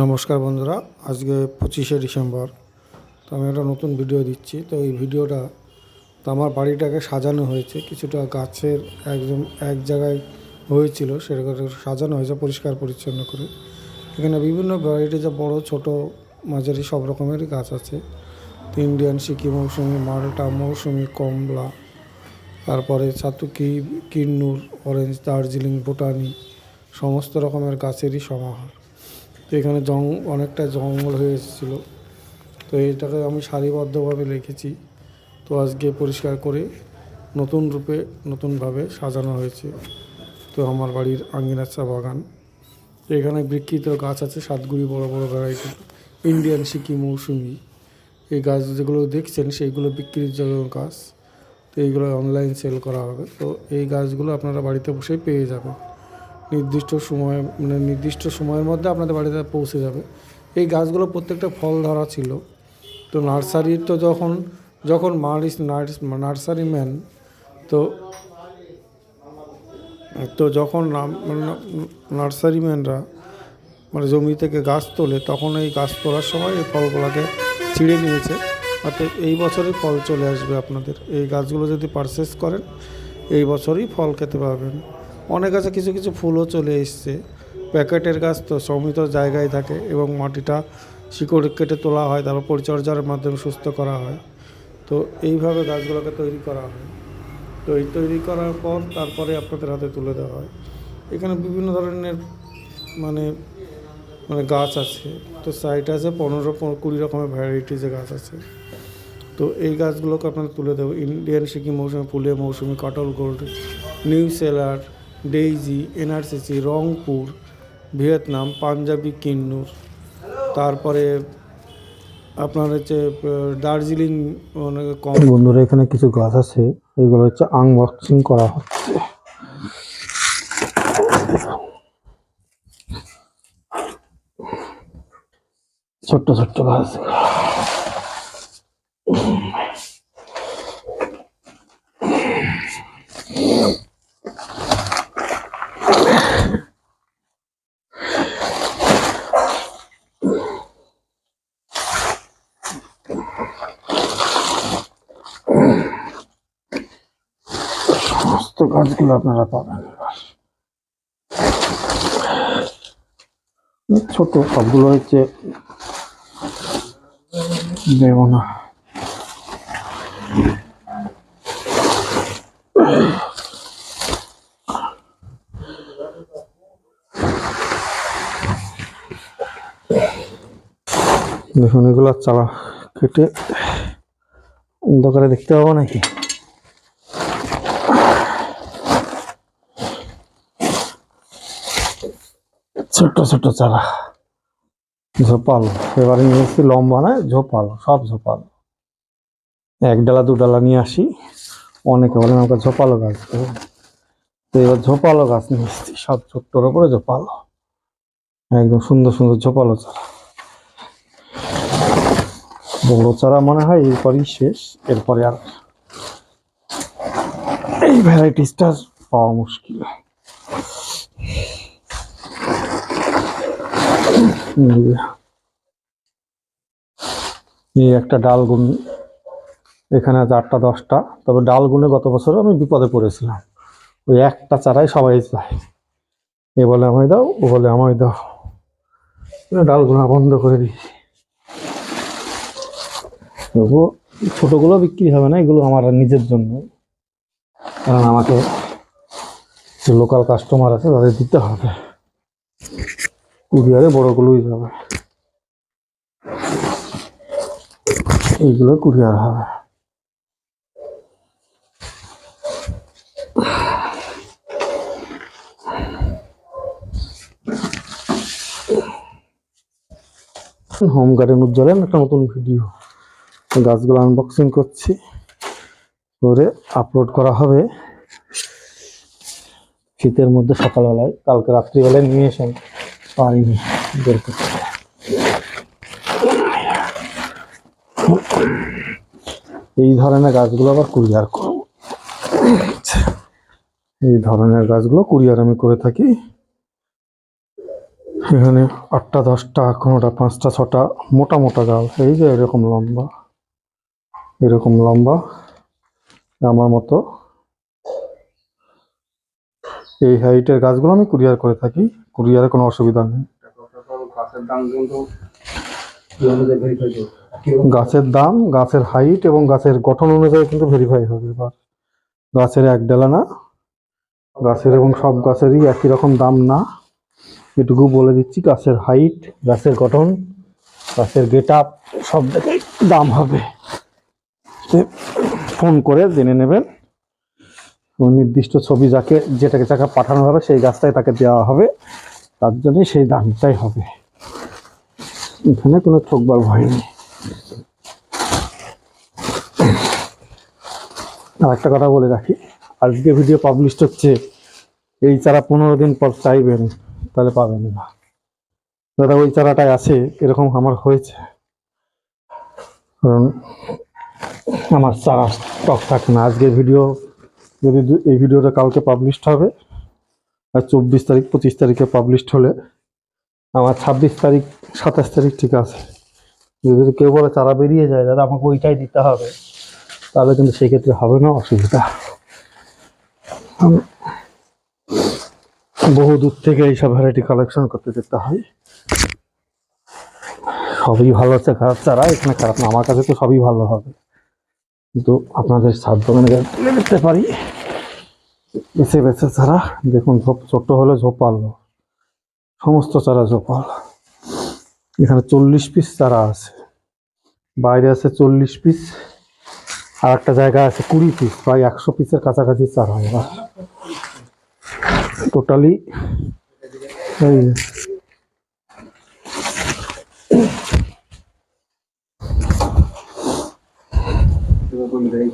নমস্কার বন্ধুরা, আজকে পঁচিশে ডিসেম্বর, তো আমি একটা নতুন ভিডিও দিচ্ছি। তো এই ভিডিওটা, তো আমার বাড়িটাকে সাজানো হয়েছে, কিছুটা গাছের একদম এক জায়গায় হয়েছিল সেরকম সাজানো হয়েছে পরিষ্কার পরিচ্ছন্ন করে। এখানে বিভিন্ন ভ্যারাইটিজে বড়, ছোট, মাঝারি সব রকমেরই গাছ আছে। তো ইন্ডিয়ান সিকি মৌসুমি, মালটা, মৌসুমি, কমলা, তারপরে ছাতুকি কিন্নুর অরেঞ্জ দার্জিলিং ভুটানি সমস্ত রকমের গাছেরই সমাহার। তো এখানে জং, অনেকটা জঙ্গল হয়ে এসেছিল। তো এটাকে আমি সারিবদ্ধভাবে রেখেছি। তো আজকে পরিষ্কার করে নতুন রূপে নতুনভাবে সাজানো হয়েছে। তো আমার বাড়ির আঙ্গিনার চা বাগান। এখানে বিকৃত গাছ আছে, সাতগুড়ি বড় বড় ভ্যারাইটি ইন্ডিয়ান সিকি মৌসুমি। এই গাছ যেগুলো দেখছেন, সেইগুলো বিক্রির জন্য গাছ। তো এইগুলো অনলাইন সেল করা হবে। তো এই গাছগুলো আপনারা বাড়িতে বসেই পেয়ে যাবেন। নির্দিষ্ট সময় মানে নির্দিষ্ট সময়ের মধ্যে আপনাদের বাড়িতে পৌঁছে যাবে। এই গাছগুলো প্রত্যেকটা ফল ধরা ছিল। তো নার্সারির তো যখন যখন মারিস নার্সারি ম্যান, তো তো যখন নার্সারি ম্যানরা মানে জমি থেকে গাছ তোলে, তখন এই গাছ তোলার সময় এই ফলগুলোকে ছিঁড়ে নিয়েছে। অর্থাৎ এই বছরই ফল চলে আসবে আপনাদের। এই গাছগুলো যদি পারচেস করেন, এই বছরই ফল খেতে পারবেন অনেক গাছে কিছু কিছু ফুলও চলে এসছে। প্যাকেটের গাছ তো সমিত জায়গায় থাকে এবং মাটিটা শিকড় কেটে তোলা হয়, তারপর পরিচর্যার মাধ্যমে সুস্থ করা হয়। তো এইভাবে গাছগুলোকে তৈরি করা হয়। তো এই তৈরি করার পর তারপরে আপনাদের হাতে তুলে দেওয়া হয়। এখানে বিভিন্ন ধরনের মানে মানে গাছ আছে। তো সাইট আছে পনেরো, কুড়ি রকমের ভ্যারাইটিসের গাছ আছে। তো এই গাছগুলোকে আপনাদের তুলে দেবো। ইন্ডিয়ান সিকিম মৌসুমি ফুলের মৌসুমি কাটল gold, nucellar Daisy, NRCC, Rangpur, Vietnam, Punjabi, Kinnow. তারপরে আপনার হচ্ছে দার্জিলিং মানে কম। বন্ধুরা, এখানে কিছু গাছ আছে। এগুলো হচ্ছে আনবক্সিং করা হচ্ছে। ছোট্ট ছোট্ট গাছ। সমস্ত গাছগুলো আপনারা পাবেন। ছোট সবগুলো হচ্ছে দেব না দেখুন এগুলো চালা কেটে অন্ধকারে দেখতে পাবো নাকি? ছোট ছোট চারা। ঝোপালো। এবারে নিয়ে এসেছি লম্বা নয়, ঝোপালো, সব ঝোপালো। এক ডালা, দু ডালা নিয়ে আসি। অনেকে বলেন আমাকে ঝোপালো গাছ তো এবার ঝোপালো গাছ নিয়ে এসেছি, সব ছোট্টর উপরে ঝোপালো। একদম সুন্দর সুন্দর ঝোপালো চারা। বড় চারা মনে হয়, এরপরই শেষ। এরপরে আর এই ভ্যারাইটিসটা পাওয়া মুশকিল। এই একটা ডাল গুণ এখানে আছে আটটা, দশটা। তবে ডাল গুনে গত বছর আমি বিপদে পড়েছিলাম। ওই একটা চারাই সবাই চায়। এ বলে আমায় দাও, ও বলে আমায় দাও। ডাল গুনা বন্ধ করে দিয়েছি। তবুও ছোটগুলো বিক্রি হবে না, এগুলো আমার নিজের জন্য। কারণ আমাকে লোকাল কাস্টমার আছে, তাদের দিতে হবে। কুরিয়ারে বড়গুলোই যাবে। এইগুলো কুরিয়ার হবে। হোম গার্ডেন উজ্জ্বলেন, একটা নতুন ভিডিও গাছগুলো আনবক্সিং করছি। করে আপলোড করা হবে। শীতের মধ্যে সকালবেলায়, কালকে রাত্রিবেলায় নিয়ে এসেন পারিনি বের করতে এই ধরনের গাছগুলো আবার কুরিয়ার করব। এই ধরনের গাছগুলো কুরিয়ার আমি করে থাকি। এখানে আটটা, দশটা কোনোটা পাঁচটা, ছটা, মোটা মোটা গাল এই যে এরকম লম্বা। এরকম লম্বা, আমার মতো। এই হাইটের গাছগুলো আমি কুরিয়ার করে থাকি, কুরিয়ারে কোনো অসুবিধা নেই। গাছের দাম, গাছের হাইট এবং গাছের গঠন অনুযায়ী কিন্তু ভেরিফাই হবে এবার। গাছের এক ডালা না, গাছের এবং সব গাছেরই একই রকম দাম না। এটুকু বলে দিচ্ছি, গাছের হাইট, গাছের গঠন, গাছের গেট আপ, সব দেখেই দাম হবে। তো ফোন করে জেনে নেবেন। নির্দিষ্ট ছবি যাকে, যেটাকে যাকে পাঠানো হবে, সেই গাছটাই তাকে দেওয়া হবে। তার জন্যই সেই দামটাই হবে। এখানে কোনো ঠকবার ভয় নেই। আর একটা কথা বলে রাখি, আজকে ভিডিও পাবলিশ হচ্ছে, এই চারা পনেরো দিন পর চাইবেন, তাহলে পাবেন না। দাদা, ওই চারাটাই আছে, এরকম আমার হয়েছে। কারণ আমার চারা স্টক থাকে না। আজকে ভিডিও যদি এই ভিডিওটা কালকে পাবলিশ হবে, আর চব্বিশ তারিখ, পঁচিশ তারিখে পাবলিশ হলে, আমার ছাব্বিশ তারিখ, সাতাশ তারিখ ঠিক আছে। যদি কেউ বলে চারা বেরিয়ে যায়, দাদা আমাকে ওইটাই দিতে হবে, তাহলে কিন্তু সেক্ষেত্রে হবে না অসুবিধা। বহু দূর থেকে এইসব ভ্যারাইটি কালেকশন করতে যেতে হয়। সবই ভালো হচ্ছে খারাপ চারা এখানে খারাপ না। আমার কাছে তো সবই ভালো হবে। কিন্তু আপনাদের দোকানে গিয়ে তুলে দেখতে পারি। বেছে বেছে চারা, দেখুন ঝোপ, ছোট্ট হলে ঝোপাল। সমস্ত চারা ঝোপাল। এখানে চল্লিশ পিস চারা আছে। বাইরে আছে চল্লিশ পিস আর একটা জায়গা আছে কুড়ি পিস প্রায় একশো পিসের কাছাকাছি চারা এবার। টোটালি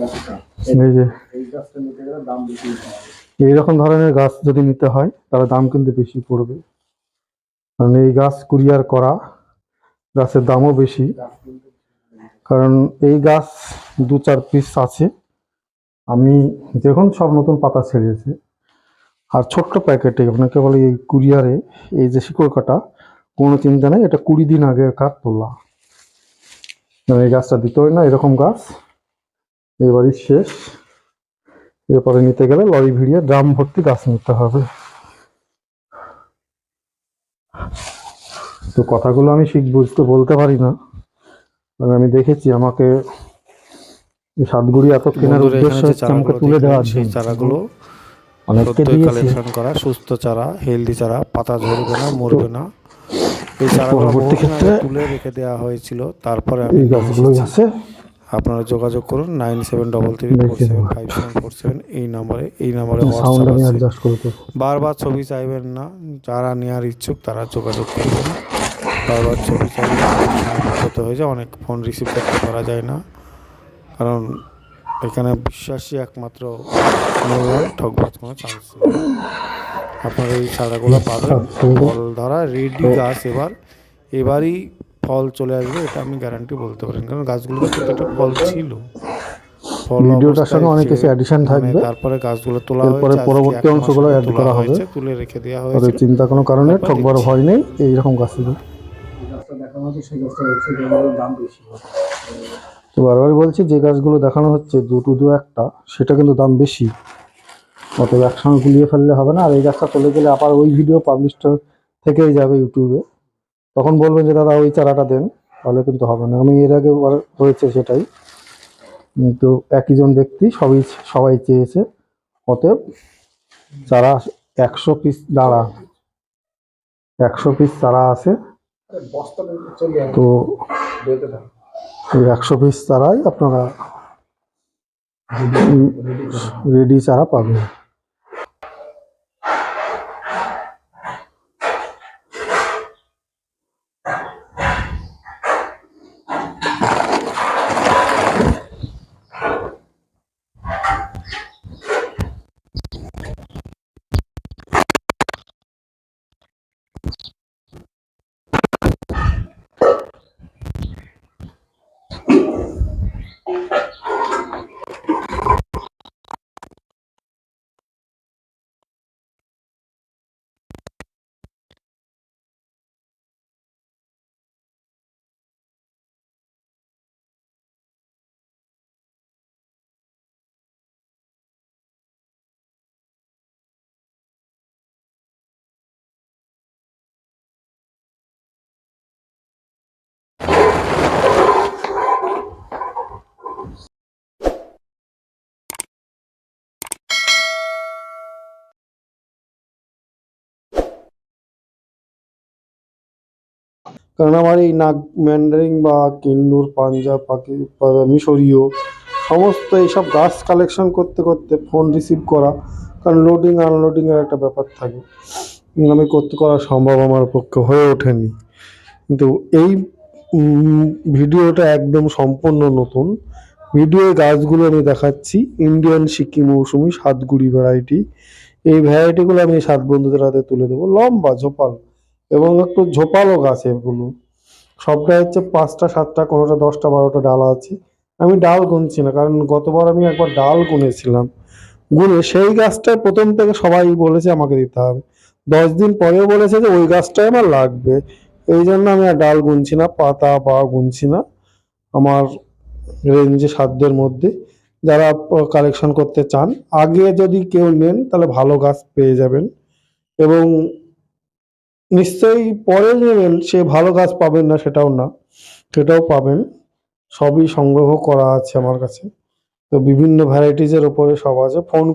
গাছটা এই যে। ধরনের গাছ যদি নিতে হয়, তাহলে দাম কিন্তু বেশি পড়বে। কারণ এই গাছ কুরিয়ার করা, গাছের দামও বেশি। কারণ এই গাছ দু চার পিস আছে। আমি দেখুন সব নতুন পাতা ছেড়েছে। আর ছোট্ট প্যাকেটে আপনাকে বলে এই কুরিয়ারে, এই যে শিকড় কাটা, কোনো চিন্তা নেই, এটা কুড়ি দিন আগে কাঠ তোলা এই গাছটা দিতে হয় না, এরকম গাছ। এবারই শেষ। এরপরে নিতে গেলে লরি ভিড়িয়ে ড্রাম ভর্তি গাছ নিতে হবে। তো কথাগুলো আমি ঠিক বুঝতে বলতে পারি না। কারণ আমি দেখেছি আমাকে সাতগুড়ি এত কেনার উদ্দেশ্য হচ্ছে আমাকে তুলে দেওয়ার সেই চারাগুলো অনেককে কালেকশন করা সুস্থ চারা হেলদি চারা পাতা ঝরবে না মরবে না। এই চারাগুলো পরবর্তী ক্ষেত্রে তুলে রেখে দেওয়া হয়েছিল তারপরে আমি গাছগুলোই আছে। আপনারা যোগাযোগ করুন nine seven double three four seven. Five seven four seven এই নম্বরে এই নম্বরে হোয়াটসঅ্যাপ আছে। বারবার ছবি চাইবেন না যারা নেওয়ার ইচ্ছুক তারা যোগাযোগ করবেন। বারবার ছবি চাইলে হতে হয়ে যায় অনেক ফোন রিসিভ করতে পারা যায় না। কারণ এখানে বিশ্বাসী একমাত্র ঠকবার কোনো চান্স নেই। আপনারা এই চারাগুলো পাবেন। ফল ধরা রেডি গাছ এবার এবারই ফল চলে আসবে এটা আমি গ্যারান্টি বলতে পারি কারণ গাছগুলোতে প্রত্যেকটা ফল ছিল। ফল ভিডিওটার সঙ্গে অনেক কিছু অ্যাডিশন মানে থাকবে। তারপরে গাছগুলো তোলা হয়েছে পরবর্তী অংশগুলো তোলা করা হবে। তুলে রেখে দেওয়া হয়েছে। চিন্তা কোনো কারণে ঠকবার ভয় নেই এইরকম গাছগুলো এই গাছটা দেখানো হচ্ছে সেই গাছটা দাম বেশি তো বারবার বলছি যে গাছগুলো দেখানো হচ্ছে দুটো দু একটা সেটা কিন্তু দাম বেশি। অতএব একসঙ্গে গুলিয়ে ফেললে হবে না আর এই গাছটা চলে গেলে আবার ওই ভিডিও পাবলিশ থেকেই যাবে ইউটিউবে তখন বলবেন যে, দাদা, ওই চারাটা দেন, তাহলে কিন্তু হবে না। আমি এর আগে হয়েছে সেটাই। কিন্তু একইজন ব্যক্তি, সবই, সবাই চেয়েছে, অতএব চারা একশো পিস দাঁড়া, একশো পিস চারা আছে। তো একশো পিস চারাই আপনারা রেডি চারা পাবেন। কারণ আমার এই নাগ ম্যান্ডারিং বা কিন্নুর, পাঞ্জাব বা- মিশরীয় সমস্ত এইসব গাছ কালেকশন করতে করতে ফোন রিসিভ করা, কারণ লোডিং আনলোডিংয়ের একটা ব্যাপার থাকে। আমি করতে করা সম্ভব আমার পক্ষে হয়ে ওঠেনি। কিন্তু এই ভিডিওটা একদম সম্পূর্ণ নতুন। ভিডিও গাছগুলো আমি দেখাচ্ছি। ইন্ডিয়ান সিকিম, মৌসুমি, সাতগুড়ি ভ্যারাইটি এই ভ্যারাইটিগুলো আমি সাত বন্ধুদের হাতে তুলে দেবো। লম্বা, ঝোপাল। এবং একটু ঝোপালো গাছ এগুলো। সবটা হচ্ছে পাঁচটা, সাতটা, কোনোটা দশটা, বারোটা ডাল আছে। আমি ডাল গুনছি না, কারণ গতবার আমি একবার ডাল গুনেছিলাম। গুনে সেই গাছটায় প্রথম থেকে সবাই বলেছে আমাকে দিতে হবে। দশ দিন পরেও বলেছে যে ওই গাছটাই আমার লাগবে। এই জন্য আমি আর ডাল গুনছি না, পাতা বা গুনছি না। আমার রেঞ্জে সাধ্যের মধ্যে। যারা কালেকশন করতে চান, আগে যদি কেউ নেন, তাহলে ভালো গাছ পেয়ে যাবেন। এবং নিশ্চয়ই পরে নেবেন সে ভালো গাছ পাবেন না, সেটাও না। সেটাও পাবেন। সবই সংগ্রহ করা আছে আমার কাছে। তো বিভিন্ন ভ্যারাইটিজের ওপরে সব আছে। ফোন